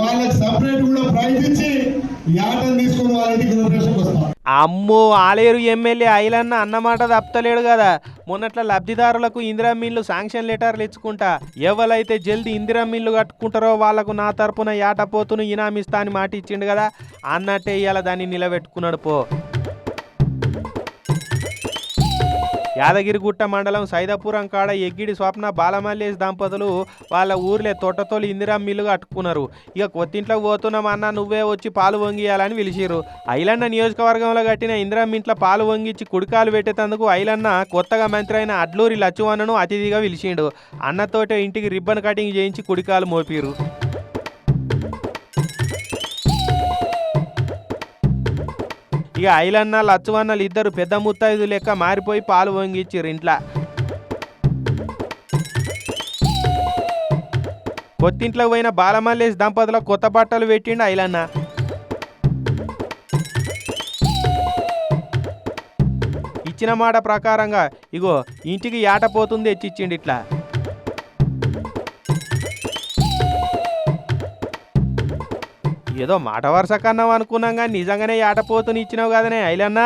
వాళ్ళకి సపరేట్ కూడా ప్రైజ్ ఇచ్చి యాటను తీసుకొని వాళ్ళ ఇంటికి గృహప్రవేశంకి వస్తాం. అమ్మో ఆలేరు ఎమ్మెల్యే ఐలన్న అన్నమాట తప్పలేడు కదా. మొన్నట్ల లబ్ధిదారులకు ఇందిరా మిల్లు శాంక్షన్ లెటర్లు ఇచ్చుకుంటా. ఎవరైతే జల్దీ ఇందిరా మిల్లు కట్టుకుంటారో వాళ్ళకు నా తరపున ఏటపోతును ఇనామిస్తా అని మాట ఇచ్చిండు కదా. అన్నట్టే ఇవాళ దాన్ని నిలబెట్టుకున్నాడు పో. యాదగిరిగుట్ట మండలం సైదాపురం కాడ ఎగ్గిడి స్వప్న బాలమల్లేష్ దంపతులు వాళ్ళ ఊర్లే తోటతోలు ఇందిరా మిల్లు కట్టుకున్నారు ఇక కొత్తింట్లోకి పోతున్నాం అన్న నువ్వే వచ్చి పాలు వంగియాలని పిలిచిరు ఐలన్న నియోజకవర్గంలో కట్టిన ఇందిరా ఇంట్లో పాలు వంగిచ్చి కుడికాలు పెట్టేందుకు ఐలన్న కొత్తగా మంత్రి అయిన అడ్లూరి లచ్చువన్నను అతిథిగా పిలిచిండు. అన్నతోటే ఇంటికి రిబ్బన్ కటింగ్ చేయించి కుడికాలు మోపిరు ఇక ఐలన్న లచ్చువన్నలు ఇద్దరు పెద్ద ముత్తైదు లెక్క మారిపోయి పాలు వంగిచ్చిర్రు ఇంట్లో. కొత్తింట్లోకి పోయిన బాలమల్లేష్ దంపతుల కొత్త బట్టలు పెట్టిండు ఐలన్న. ఇచ్చిన మాట ప్రకారంగా ఇగో ఇంటికి ఏట పోతుంది తెచ్చిచ్చిండు ఇట్లా. ఏదో మాట వరుస కన్నావు అనుకున్నాం కానీ నిజంగానే ఆట పోతుని ఇచ్చినావు కదనే ఐలన్నా